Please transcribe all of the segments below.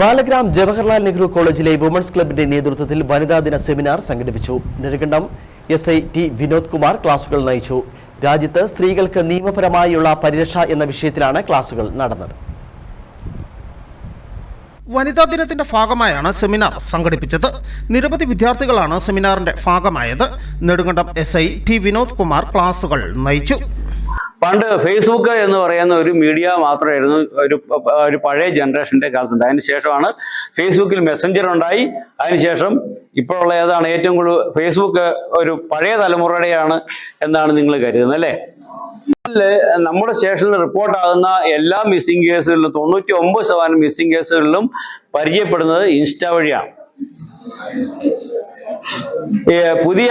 ബാലഗ്രാം ജവഹർലാൽ നെഹ്റു കോളേജിലെ വുമൺസ് ക്ലബിന്റെ നേതൃത്വത്തിൽ വനിതാ ദിന സെമിനാർ സംഘടിപ്പിച്ചു. Nedumkandam S I T Vinod Kumar ക്ലാസുകൾ നയിച്ചു. രാജ്യത്ത് സ്ത്രീകൾക്ക് നിയമപരമായുള്ള പരിരക്ഷ എന്ന വിഷയത്തിലാണ് ക്ലാസുകൾ നടന്നത്. വനിതാ ദിനത്തിന്റെ ഭാഗമായാണ് സെമിനാർ സംഘടിപ്പിച്ചത്. നിരവധി വിദ്യാർത്ഥികളാണ് സെമിനാറിന്റെ ഭാഗമായത്. Nedumkandam S I T Vinod Kumar ക്ലാസുകൾ നയിച്ചു. പണ്ട് ഫേസ്ബുക്ക് എന്ന് പറയുന്ന ഒരു മീഡിയ മാത്രമായിരുന്നു ഒരു ഒരു പഴയ ജനറേഷന്റെ കാലത്തുണ്ട് അതിന് ശേഷമാണ് ഫേസ്ബുക്കിൽ മെസ്സഞ്ചർ ഉണ്ടായി. അതിനുശേഷം ഇപ്പോഴുള്ള ഏതാണ് ഏറ്റവും കൂടുതൽ ഫേസ്ബുക്ക് ഒരു പഴയ തലമുറയുടെയാണ് എന്നാണ് നിങ്ങൾ കരുതുന്നത് അല്ലേ? നമ്മുടെ സ്റ്റേഷനിൽ റിപ്പോർട്ടാകുന്ന എല്ലാ മിസ്സിംഗ് കേസുകളിലും തൊണ്ണൂറ്റി ഒമ്പത് ശതമാനം മിസ്സിംഗ് കേസുകളിലും പരിചയപ്പെടുന്നത് ഇൻസ്റ്റ വഴിയാണ്. പുതിയ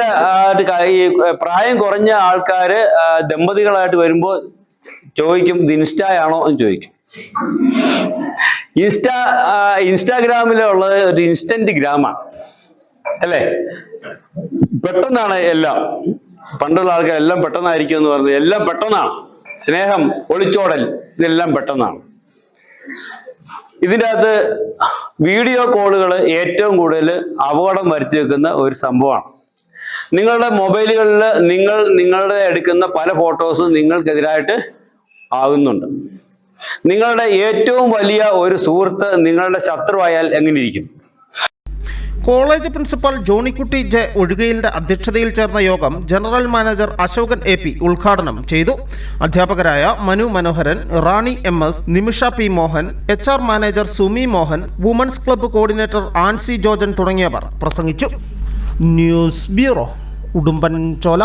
ഈ പ്രായം കുറഞ്ഞ ആൾക്കാര് ദമ്പതികളായിട്ട് വരുമ്പോൾ ചോദിക്കും ഇത് ഇൻസ്റ്റായാണോ? എന്ന് ചോദിക്കും. ഇൻസ്റ്റാ ഇൻസ്റ്റാഗ്രാമിലുള്ളത് ഒരു ഇൻസ്റ്റന്റ് ഗ്രാമാണ്. അല്ലേ? പെട്ടെന്നാണ് എല്ലാം. പണ്ടുള്ള ആൾക്കാർ എല്ലാം പെട്ടെന്നായിരിക്കും എന്ന് പറഞ്ഞത് എല്ലാം പെട്ടെന്നാണ്. സ്നേഹം ഒളിച്ചോടൽ ഇതെല്ലാം പെട്ടെന്നാണ്. ഇതിന്റെ അകത്ത് വീഡിയോ കോളുകൾ ഏറ്റവും കൂടുതൽ അപകടം വരുത്തി വെക്കുന്ന ഒരു സംഭവമാണ്. നിങ്ങളുടെ മൊബൈലുകളിൽ നിങ്ങൾ നിങ്ങളുടെ എടുക്കുന്ന പല ഫോട്ടോസും നിങ്ങൾക്കെതിരായിട്ട് ആകുന്നുണ്ട്. നിങ്ങളുടെ ഏറ്റവും വലിയ ഒരു സുഹൃത്ത് നിങ്ങളുടെ ശത്രുവായാൽ എങ്ങനെ ഇരിക്കും? കോളേജ് പ്രിൻസിപ്പൽ ജോണിക്കുട്ടി ജെ ഒഴുകയിലിന്റെ അധ്യക്ഷതയിൽ ചേർന്ന യോഗം general manager Ashokan A P ഉദ്ഘാടനം ചെയ്തു. അധ്യാപകരായ Manu Manoharan Rani M S Nimisha P Mohan H R manager Sumi Mohan women's club coordinator Ancy Jorjan തുടങ്ങിയവർ പ്രസംഗിച്ചു. ന്യൂസ് ബ്യൂറോ ഉടുമ്പൻ ചോല